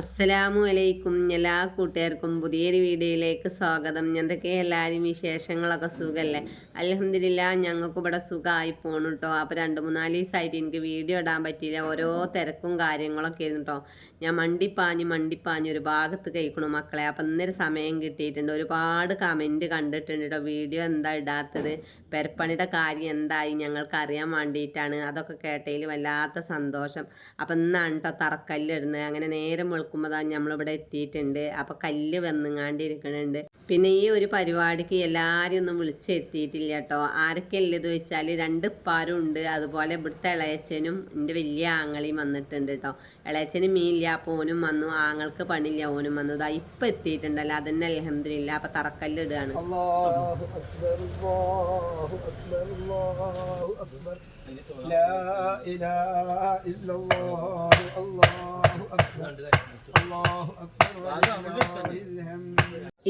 അസ്സലാമു അലൈക്കും എല്ലാ കൂട്ടുകാർക്കും പുതിയൊരു വീഡിയോയിലേക്ക് സ്വാഗതം. എന്തൊക്കെ എല്ലാവരും വിശേഷങ്ങളൊക്കെ സുഖമല്ലേ അലഹമില്ല ഞങ്ങൾക്ക് ഇവിടെ സുഖമായി പോണു കേട്ടോ അപ്പോൾ രണ്ട് മൂന്നാൽ ദിവസമായിട്ട് എനിക്ക് വീഡിയോ ഇടാൻ പറ്റിയില്ല. ഓരോ തിരക്കും കാര്യങ്ങളൊക്കെ ആയിരുന്നു കേട്ടോ ഞാൻ മണ്ടിപ്പാഞ്ഞ് മണ്ടിപ്പാഞ്ഞ് ഒരു ഭാഗത്ത് കഴിക്കണു മക്കളെ. അപ്പം ഇന്നൊരു സമയം കിട്ടിയിട്ടുണ്ട്. ഒരുപാട് കമന്റ് കണ്ടിട്ടുണ്ട് കേട്ടോ വീഡിയോ എന്താ ഇടാത്തത്? പെരപ്പണിയുടെ കാര്യം എന്തായി? ഞങ്ങൾക്ക് അറിയാൻ വേണ്ടിയിട്ടാണ്. അതൊക്കെ കേട്ടതിൽ വല്ലാത്ത സന്തോഷം. അപ്പം ഇന്നാണ് കേട്ടോ തറക്കല്ലിടുന്നത്. അങ്ങനെ നേരം വെളുക്കുമ്പോൾ തന്നെ നമ്മളിവിടെ എത്തിയിട്ടുണ്ട് അപ്പോൾ കല്ല് വന്നുങ്ങാണ്ടിരിക്കണുണ്ട് പിന്നെ ഈ ഒരു പരിപാടിക്ക് എല്ലാവരും ഒന്നും വിളിച്ചെത്തിയിട്ടില്ല കേട്ടോ ആരൊക്കെയല്ല ഇത് വെച്ചാൽ രണ്ട് ഇപ്പാരും ഉണ്ട് അതുപോലെ ഇവിടുത്തെ ഇളയച്ചനും എൻ്റെ വലിയ ആങ്ങളെയും വന്നിട്ടുണ്ട് കേട്ടോ ഇളയച്ചന് മീനില്ല അപ്പോൾ ഓനും വന്നു ആങ്ങൾക്ക് പണിയില്ല ഓനും വന്നു ഇതാ ഇപ്പം എത്തിയിട്ടുണ്ടല്ലോ അതന്നെ അലഹമില്ല അപ്പം തറക്കല്ലിടുകയാണ് الله أكبر الله أكبر الله أكبر لا إله إلا الله الله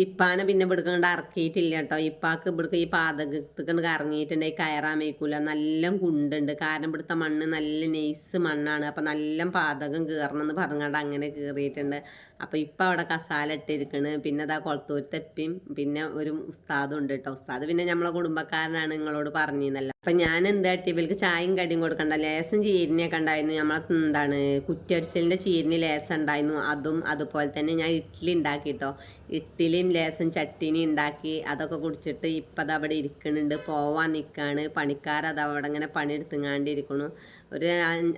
ഇപ്പാനെ പിന്നെ ഇവിടുക്കൊണ്ട് ഇറക്കിയിട്ടില്ല കേട്ടോ. ഇപ്പാക്ക് ഇവിടുക്ക് ഈ പാതകത്തിക്കണ്ട് കറങ്ങിയിട്ടുണ്ട്. ഈ കയറാൻ വയ്ക്കൂല. നല്ല കുണ്ടുണ്ട് കാരണം ഇവിടുത്തെ മണ്ണ് നല്ല നെയ്സ് മണ്ണാണ്. അപ്പം നല്ല പാതകം കീറണം എന്ന് പറഞ്ഞുകൊണ്ട് അങ്ങനെ കീറിയിട്ടുണ്ട്. അപ്പോൾ ഇപ്പം അവിടെ കസാല ഇട്ടിരിക്കണ്. പിന്നെ അതാ കുളത്തൂരത്തെപ്പിയും പിന്നെ ഒരു ഉസ്താദും ഉണ്ട് കേട്ടോ. ഉസ്താദ് പിന്നെ നമ്മളെ കുടുംബക്കാരനാണ് നിങ്ങളോട് പറഞ്ഞിരുന്നല്ലോ. അപ്പം ഞാൻ എന്താ ഇവർക്ക് ചായയും കടിയും കൊടുക്കണ്ട. ലേസം ചീരിനെയൊക്കെ ഉണ്ടായിരുന്നു. നമ്മളെ എന്താണ് കുറ്റടിച്ചലിന്റെ ചീരിന് ലേസം ഉണ്ടായിരുന്നു. അതും അതുപോലെ തന്നെ ഞാൻ ഇഡ്ഡലി ഉണ്ടാക്കി കേട്ടോ ഇഡ്ഡലിയും ലേസം ചട്ടിനി ഉണ്ടാക്കി അതൊക്കെ കുടിച്ചിട്ട് ഇപ്പം അത് അവിടെ ഇരിക്കുന്നുണ്ട്. പോവാൻ നിൽക്കുകയാണ് പണിക്കാരത് അവിടെ ഇങ്ങനെ പണിയെടുത്തുങ്ങാണ്ടിരിക്കണു ഒരു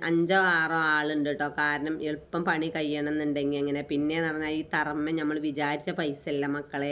അഞ്ചോ ആറോ ആളുണ്ട് കേട്ടോ കാരണം എളുപ്പം പണി കഴിയണം എന്നുണ്ടെങ്കിൽ അങ്ങനെ. പിന്നെ എന്ന് പറഞ്ഞാൽ ഈ തറമ്മ നമ്മൾ വിചാരിച്ച പൈസ അല്ല മക്കളെ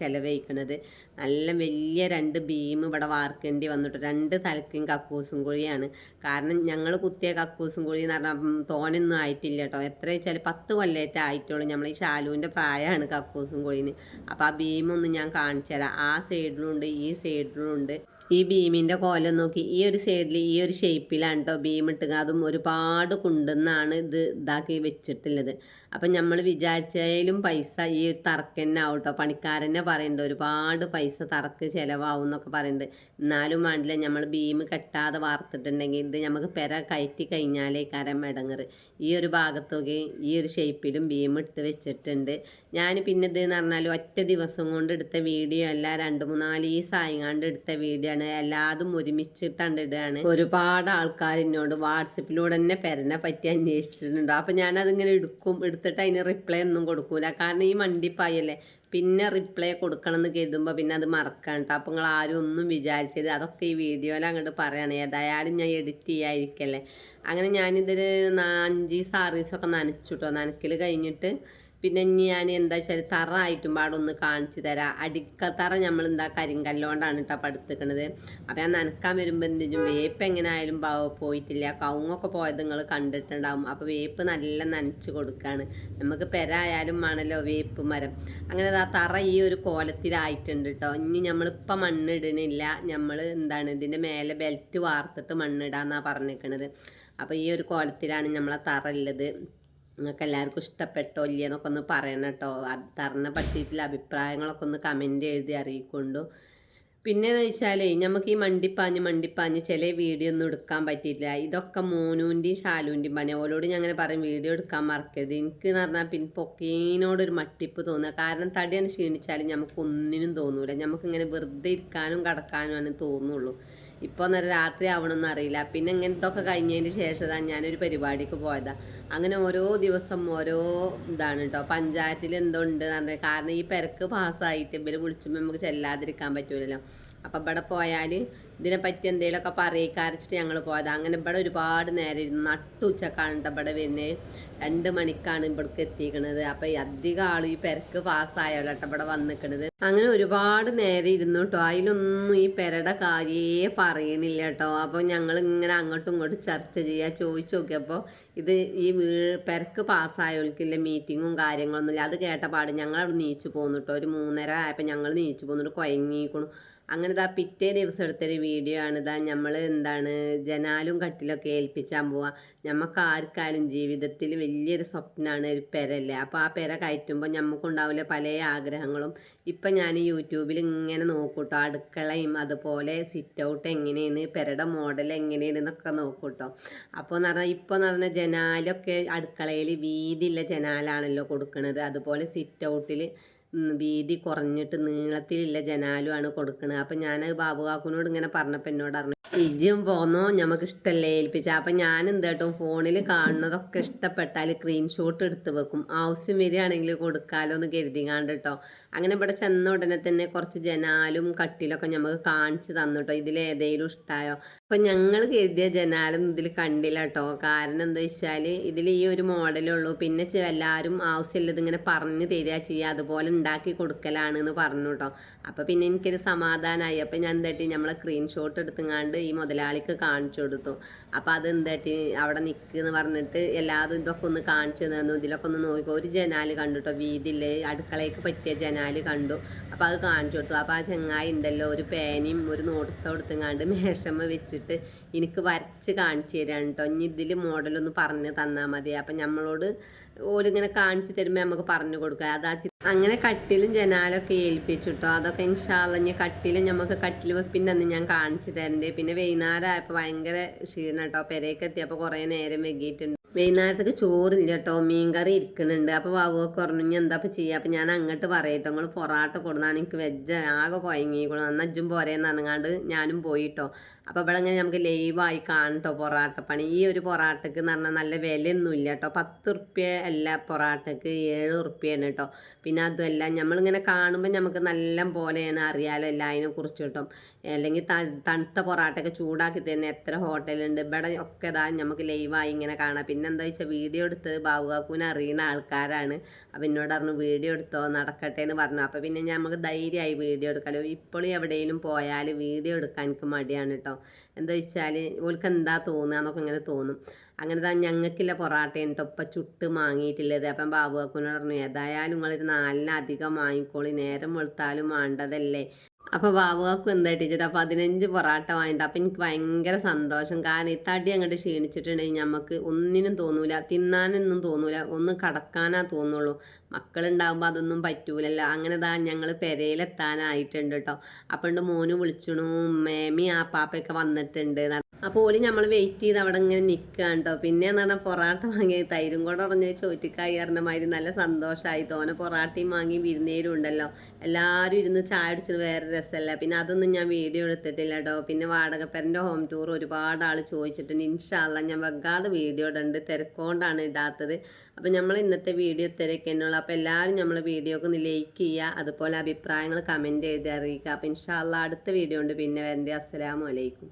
ചിലവഴിക്കണത്. നല്ല വലിയ രണ്ട് ബീം ഇവിടെ വാർക്കേണ്ടി വന്നിട്ട് രണ്ട് തലക്കും കക്കൂസും കുഴിയാണ്. കാരണം ഞങ്ങൾ കുത്തിയ കക്കൂസും കുഴി എന്ന് പറഞ്ഞാൽ തോനൊന്നും ആയിട്ടില്ല കേട്ടോ. എത്ര വെച്ചാൽ പത്ത് കൊല്ലേറ്റ ആയിട്ടുള്ളൂ നമ്മൾ ഈ ഷാലുവിന്റെ പ്രായമാണ് കക്കൂസും കുഴിന്. അപ്പോൾ ആ ഭീമൊന്നും ഞാൻ കാണിച്ചു തരാം ആ സൈഡിലുണ്ട് ഈ സൈഡിലും ഉണ്ട്. ഈ ബീമിന്റെ കോലം നോക്കി ഈ ഒരു സൈഡിൽ ഈ ഒരു ഷേപ്പിലാണ് കേട്ടോ ബീം ഇട്ടുക. അതും ഒരുപാട് കുണ്ടെന്നാണ് ഇത് ഇതാക്കി വെച്ചിട്ടുള്ളത്. അപ്പം നമ്മൾ വിചാരിച്ചതിലും പൈസ ഈ ഒരു തറക്ക് തന്നെ ആവും കേട്ടോ പണിക്കാരനെ പറയുന്നുണ്ട് ഒരുപാട് പൈസ തറക്ക് ചിലവാകും എന്നൊക്കെ പറയുന്നുണ്ട് എന്നാലും വേണ്ടില്ല നമ്മൾ ബീം കെട്ടാതെ വാർത്തിട്ടുണ്ടെങ്കിൽ ഇത് നമുക്ക് പെര കയറ്റി കഴിഞ്ഞാലേ കരം ഇടങ്ങറ് ഈ ഒരു ഭാഗത്തൊക്കെ ഈ ഒരു ഷേപ്പിലും ബീം ഇട്ട് വെച്ചിട്ടുണ്ട്. ഞാൻ പിന്നെ ഇത് എന്ന് പറഞ്ഞാൽ ഒറ്റ ദിവസം കൊണ്ട് എടുത്ത വീഡിയോ അല്ല രണ്ട് മൂന്നാൽ ഈ സായങ്ങാണ്ട് എടുത്ത വീഡിയോ ആണ് എല്ലാതും ഒരുമിച്ചിട്ടാണ് ഇടുകയാണ് ഒരുപാട് ആൾക്കാർ എന്നോട് വാട്സപ്പിലൂടെ തന്നെ പെരനെ പറ്റി അന്വേഷിച്ചിട്ടുണ്ട്. അപ്പം ഞാനതിങ്ങനെ എടുക്കും. എടുത്തിട്ട് അതിന് റിപ്ലൈ ഒന്നും കൊടുക്കൂല. കാരണം ഈ മണ്ടിപ്പായല്ലേ. പിന്നെ റിപ്ലൈ കൊടുക്കണം എന്ന് കരുതുമ്പോൾ പിന്നെ അത് മറക്കാൻ കേട്ടോ നിങ്ങൾ ആരും ഒന്നും വിചാരിച്ചത് അതൊക്കെ ഈ വീഡിയോയിൽ അങ്ങോട്ട് പറയണം. ഏതായാലും ഞാൻ എഡിറ്റ് ചെയ്യാതിരിക്കല്ലേ. അങ്ങനെ ഞാനിതിൽ അഞ്ച് സാറീസൊക്കെ നനച്ചു കേട്ടോ നനക്കൽ കഴിഞ്ഞിട്ട് പിന്നെ ഞാൻ എന്താ വെച്ചാൽ തറ ആയിട്ടും പാടൊന്ന് കാണിച്ചു തരാം. അടിക്കത്തറ നമ്മൾ എന്താ കരിങ്കല്ലോണ്ടാണ് കേട്ടോ പടുത്തുക്കണത്. അപ്പം ഞാൻ നനക്കാൻ വരുമ്പോൾ എന്ത് ചെയ്യും വേപ്പ് എങ്ങനെ ആയാലും പോയിട്ടില്ല. കവുങ്ങൊക്കെ പോയത് നിങ്ങൾ കണ്ടിട്ടുണ്ടാവും. അപ്പോൾ വേപ്പ് നല്ല നനച്ച് കൊടുക്കുകയാണ് നമുക്ക് പെര ആയാലും വേണമല്ലോ വേപ്പ് മരം. അങ്ങനെ ആ തറ ഈ ഒരു കോലത്തിലായിട്ടുണ്ട് കേട്ടോ ഇനി നമ്മളിപ്പോൾ മണ്ണിടണില്ല. നമ്മൾ എന്താണ് ഇതിന്റെ മേലെ ബെൽറ്റ് വാർത്തിട്ട് മണ്ണിടാന്നാണ് പറഞ്ഞിരിക്കണത് അപ്പോൾ ഈ ഒരു കോലത്തിലാണ് നമ്മളെ തറ ഉള്ളത് നിങ്ങൾക്ക് എല്ലാവർക്കും ഇഷ്ടപ്പെട്ടോ ഇല്ലയെന്നൊക്കെ ഒന്ന് പറയണം കേട്ടോ. തറിനെ പറ്റിയിട്ടുള്ള അഭിപ്രായങ്ങളൊക്കെ ഒന്ന് കമന്റ് എഴുതി അറിയിക്കൊണ്ടു. പിന്നെ എന്ന് വെച്ചാൽ നമുക്ക് ഈ മണ്ടിപ്പാഞ്ഞ് മണ്ടിപ്പാഞ്ഞ് ചില വീഡിയോ ഒന്നും എടുക്കാൻ പറ്റിയില്ല ഇതൊക്കെ മോനൂന്റെയും ഷാലുവിന്റെയും പണി. ഓലോട് ഞാൻ അങ്ങനെ പറയും വീഡിയോ എടുക്കാൻ മറക്കരുത്. എനിക്ക് എന്ന് പറഞ്ഞാൽ പിന്നെ പൊക്കീനോടൊരു മട്ടിപ്പ് തോന്നുക കാരണം തടിയാണ് ക്ഷീണിച്ചാലും നമുക്ക് ഒന്നിനും തോന്നൂല. നമുക്കിങ്ങനെ വെറുതെ ഇരിക്കാനും കിടക്കാനുമാണ് തോന്നുള്ളൂ. ഇപ്പോൾ നേരം രാത്രി ആവണമെന്ന് അറിയില്ല. പിന്നെ ഇങ്ങനത്തൊക്കെ കഴിഞ്ഞതിന് ശേഷം ഞാനൊരു പരിപാടിക്ക് പോയതാ. അങ്ങനെ ഓരോ ദിവസം ഓരോ ഇതാണ് കേട്ടോ പഞ്ചായത്തിൽ എന്തോ ഉണ്ട് പറഞ്ഞാൽ കാരണം ഈ പെരക്ക് പാസ്സായിട്ട് ഇവർ വിളിച്ചുമ്പോൾ നമുക്ക് ചെല്ലാതിരിക്കാൻ പറ്റൂലല്ലോ. അപ്പം ഇവിടെ പോയാൽ ഇതിനെപ്പറ്റി എന്തെങ്കിലുമൊക്കെ പറയിക്കാരച്ചിട്ട് ഞങ്ങൾ പോയത്. അങ്ങനെ ഇവിടെ ഒരുപാട് നേരം ഇരുന്ന് നട്ടുച്ചക്കാണ് ട്ടോ ഇവിടെ വരുന്നത്. രണ്ട് മണിക്കാണ് ഇവിടേക്ക് എത്തിക്കണത്. അപ്പം അധികം ആൾ ഈ പെരക്ക് പാസ്സായല്ലോ കേട്ടോ ഇവിടെ വന്നിക്കണത്. അങ്ങനെ ഒരുപാട് നേരം ഇരുന്നു കേട്ടോ. അതിലൊന്നും ഈ പെരയുടെ കാര്യേ പറയണില്ല കേട്ടോ. അപ്പോൾ ഞങ്ങൾ ഇങ്ങനെ അങ്ങോട്ടും ഇങ്ങോട്ടും ചർച്ച ചെയ്യുക ചോദിച്ചു നോക്കിയപ്പോൾ ഇത് ഈ വീ പെരക്ക് പാസ്സായവർക്കില്ല മീറ്റിങ്ങും കാര്യങ്ങളൊന്നുമില്ല. അത് കേട്ട പാട് ഞങ്ങൾ അവിടെ നീച്ചു പോന്നു കേട്ടോ. ഒരു മൂന്നര ആയപ്പോൾ ഞങ്ങൾ നീച്ചു പോന്നിട്ട് കുഴങ്ങിക്കണു അങ്ങനെ ഇതാ പിറ്റേ ദിവസം എടുത്തൊരു വീഡിയോ ആണ് ഇതാ നമ്മൾ എന്താണ് ജനാലും കട്ടിലൊക്കെ ഏൽപ്പിച്ചാൻ പോവാ. നമുക്ക് ആർക്കാലും ജീവിതത്തിൽ വലിയൊരു സ്വപ്നമാണ് ഒരു പെരല്ലേ അപ്പോൾ ആ പെര കയറ്റുമ്പോൾ നമുക്കുണ്ടാവില്ല പല ആഗ്രഹങ്ങളും. ഇപ്പം ഞാൻ യൂട്യൂബിൽ ഇങ്ങനെ നോക്കൂട്ടോ. അടുക്കളയും അതുപോലെ സിറ്റ് ഔട്ട് എങ്ങനെയാണ് പെരയുടെ മോഡൽ എങ്ങനെയാണ് എന്നൊക്കെ നോക്കൂട്ടോ. അപ്പോൾ എന്ന് പറഞ്ഞാൽ ഇപ്പോൾ എന്ന് പറഞ്ഞാൽ ജനാലൊക്കെ അടുക്കളയിൽ വീതിയുള്ള ജനാലാണല്ലോ കൊടുക്കുന്നത് അതുപോലെ സിറ്റ് ഔട്ടിൽ വീതി കുറഞ്ഞിട്ട് നീളത്തിലുള്ള ജനാലുമാണ് കൊടുക്കുന്നത് അപ്പം ഞാൻ ബാബുകാക്കുനോട് ഇങ്ങനെ പറഞ്ഞപ്പോൾ എന്നോട് പറഞ്ഞു ഇജ്ജും പോന്നോ നമുക്ക് ഇഷ്ടമല്ലേ ഏൽപ്പിച്ച. അപ്പം ഞാൻ എന്തായിട്ടും ഫോണിൽ കാണുന്നതൊക്കെ ഇഷ്ടപ്പെട്ടാൽ സ്ക്രീൻഷോട്ട് എടുത്ത് വെക്കും. ആവശ്യം വരികയാണെങ്കിൽ കൊടുക്കാലോ എന്ന് കരുതി കേട്ടോ അങ്ങനെ ഇവിടെ ചെന്ന ഉടനെ തന്നെ കുറച്ച് ജനാലും കട്ടിലൊക്കെ നമുക്ക് കാണിച്ചു തന്നു കേട്ടോ ഇതിൽ ഏതെങ്കിലും ഇഷ്ടമായോ അപ്പം ഞങ്ങൾ കരുതിയ ജനാലൊന്നും ഇതിൽ കണ്ടില്ല കേട്ടോ കാരണം എന്താ വെച്ചാൽ ഇതിൽ ഈ ഒരു മോഡലേ ഉള്ളൂ. പിന്നെ എല്ലാവരും ആവശ്യമുള്ളത് ഇങ്ങനെ പറഞ്ഞു തരിക ചെയ്യുക. അതുപോലെ ഉണ്ടാക്കി കൊടുക്കലാണ് എന്ന് പറഞ്ഞു കേട്ടോ അപ്പോൾ പിന്നെ എനിക്കൊരു സമാധാനമായി അപ്പം ഞാൻ എന്താട്ടി നമ്മളെ സ്ക്രീൻഷോട്ട് എടുത്തുങ്ങാണ്ട് ഈ മുതലാളിക്ക് കാണിച്ചു കൊടുത്തു. അപ്പോൾ അത് എന്താട്ടി അവിടെ നിൽക്കുന്നു പറഞ്ഞിട്ട് എല്ലാതും ഇതൊക്കെ ഒന്ന് കാണിച്ചു തന്നു. ഇതിലൊക്കെ ഒന്ന് നോക്കി. ഒരു ജനാല് കണ്ടു കേട്ടോ വീതിൽ അടുക്കളയ്ക്ക് പറ്റിയ ജനാല് കണ്ടു. അപ്പോൾ അത് കാണിച്ചു കൊടുത്തു. അപ്പോൾ ആ ചെങ്ങായി ഉണ്ടല്ലോ ഒരു പേനയും ഒരു നോട്ട്സ് എടുത്തുങ്ങാണ്ട് മേശമ്മ വെച്ചിട്ട് എനിക്ക് വരച്ച് കാണിച്ചു തരാണ് കേട്ടോ ഇനി ഇതിൽ മോഡലൊന്ന് പറഞ്ഞ് തന്നാൽ മതി. അപ്പം നമ്മളോട് ഓലിങ്ങനെ കാണിച്ചു തരുമ്പോൾ നമുക്ക് പറഞ്ഞു കൊടുക്കുക. അതാ അങ്ങനെ കട്ടിലും ജനാലൊക്കെ ഏൽപ്പിച്ചു കേട്ടോ അതൊക്കെ ഇൻഷാല്ലഞ്ഞ് കട്ടിലും നമുക്ക് കട്ടിൽ വെപ്പിന്റെ അന്ന് ഞാൻ കാണിച്ചു തരണ്ടേ. പിന്നെ വൈകുന്നേരം ആയപ്പോൾ ഭയങ്കര ക്ഷീണം കേട്ടോ പെരേക്ക് എത്തിയപ്പോൾ കുറേ നേരം വൈകിയിട്ടുണ്ട് വൈകുന്നേരത്തേക്ക് ചോറില്ല കേട്ടോ മീൻകറി ഇരിക്കുന്നുണ്ട് അപ്പോൾ വാവുവൊക്കെ പറഞ്ഞു ഇനി എന്താ ചെയ്യുക അപ്പം ഞാൻ അങ്ങോട്ട് പറയട്ടോ. നിങ്ങൾ പൊറാട്ട കൊടുന്നാണ് എനിക്ക് വെജ് ആകെ കുഴങ്ങിക്കണം അന്ന് അജ്ജും പോരേന്ന് പറഞ്ഞാണ്ട് ഞാനും പോയിട്ടോ. അപ്പോൾ ഇവിടെ ഇങ്ങനെ നമുക്ക് ലൈവായി കാണട്ടോ പൊറാട്ട പണി. ഈ ഒരു പൊറാട്ടക്ക് എന്ന് പറഞ്ഞാൽ നല്ല വിലയൊന്നും ഇല്ല കേട്ടോ പത്ത് ഉറുപ്യ അല്ല പൊറാട്ടക്ക് ഏഴ് ഉറുപ്പ്യാണ് കേട്ടോ പിന്നെ അതുമല്ല നമ്മളിങ്ങനെ കാണുമ്പോൾ നമുക്ക് നല്ല പോലെയാണ് അറിയാലോ എല്ലാം അതിനെ കുറിച്ച് കിട്ടും അല്ലെങ്കിൽ തണുത്ത പൊറാട്ടയൊക്കെ ചൂടാക്കി തന്നെ എത്ര ഹോട്ടലുണ്ട് ഇവിടെ ഒക്കെ ഇതാ നമുക്ക് ലൈവായി ഇങ്ങനെ കാണാം. പിന്നെ എന്താ വെച്ചാൽ വീഡിയോ എടുത്ത് ബാബുകാക്കൂനെ അറിയുന്ന ആൾക്കാരാണ്. അപ്പം എന്നോട് പറഞ്ഞു വീഡിയോ എടുത്തോ നടക്കട്ടെ എന്ന് പറഞ്ഞു. അപ്പോൾ പിന്നെ നമുക്ക് ധൈര്യമായി വീഡിയോ എടുക്കാലോ. ഇപ്പോഴും എവിടെയെങ്കിലും പോയാൽ വീഡിയോ എടുക്കാൻ എനിക്ക് മടിയാണ് കേട്ടോ എന്താ വെച്ചാൽ ഓൾക്ക് എന്താ തോന്നുക എന്നൊക്കെ ഇങ്ങനെ തോന്നും. അങ്ങനെ താ ഞങ്ങൾക്കില്ല പൊറാട്ടയാണ് കേട്ടോ ഇപ്പം ചുട്ട് മാങ്ങിയിട്ടില്ലത് അപ്പം ബാബു അക്കുനോട് പറഞ്ഞു ഏതായാലും നിങ്ങളൊരു നാലിനധികം വാങ്ങിക്കോളി. നേരം വെളുത്താലും വേണ്ടതല്ലേ. അപ്പോൾ ബാബുകാക്കും എന്താ ടീച്ചർ? പതിനഞ്ച് പൊറാട്ട വാങ്ങിട്ട് അപ്പം എനിക്ക് ഭയങ്കര സന്തോഷം. കാരണം ഈ തടി അങ്ങോട്ട് ക്ഷീണിച്ചിട്ടുണ്ടെങ്കിൽ നമുക്ക് ഒന്നിനും തോന്നൂല. തിന്നാനൊന്നും തോന്നൂല. ഒന്ന് കടക്കാനാ തോന്നുള്ളൂ. മക്കളുണ്ടാകുമ്പോൾ അതൊന്നും പറ്റൂലല്ലോ. അങ്ങനെ താ ഞങ്ങൾ പെരയിലെത്താനായിട്ടുണ്ട് കേട്ടോ അപ്പണ്ട് മോന് വിളിച്ചണു. മേമി ആ പാപ്പയൊക്കെ വന്നിട്ടുണ്ട്. അപ്പോൾ ഓൽ നമ്മൾ വെയിറ്റ് ചെയ്ത് അവിടെ ഇങ്ങനെ നിൽക്കുകയാണ് പിന്നെ എന്ന് പറഞ്ഞാൽ പൊറാട്ട വാങ്ങി തൈരും കൂടെ ഉറഞ്ഞ ചോറ്റിക്കായി അറിഞ്ഞമാതിരി നല്ല സന്തോഷമായി തോനെ പൊറാട്ടയും വാങ്ങി വിരുന്നേരും ഉണ്ടല്ലോ. എല്ലാവരും ഇരുന്ന് ചായ അടിച്ചത് വേറെ രസമല്ല പിന്നെ അതൊന്നും ഞാൻ വീഡിയോ എടുത്തിട്ടില്ല കേട്ടോ പിന്നെ വാടകപ്പരന്റെ ഹോം ടൂർ ഒരുപാട് ആൾ ചോദിച്ചിട്ടുണ്ട്. ഇൻഷാല്ല ഞാൻ വെക്കാതെ വീഡിയോ ഇടുന്നുണ്ട് തിരക്കോണ്ടാണ് ഇടാത്തത്. അപ്പോൾ നമ്മൾ ഇന്നത്തെ വീഡിയോ തിരക്കുന്നുള്ളൂ അപ്പോൾ എല്ലാവരും നമ്മൾ വീഡിയോക്ക് ഒന്ന് ലൈക്ക് ചെയ്യുക. അതുപോലെ അഭിപ്രായങ്ങൾ കമന്റ് എഴുതി അറിയിക്കുക. അപ്പോൾ ഇൻഷാല്ല അടുത്ത വീഡിയോ ഉണ്ട്. പിന്നെ വരണ്ടേ. അസ്സലാമു അലൈക്കും.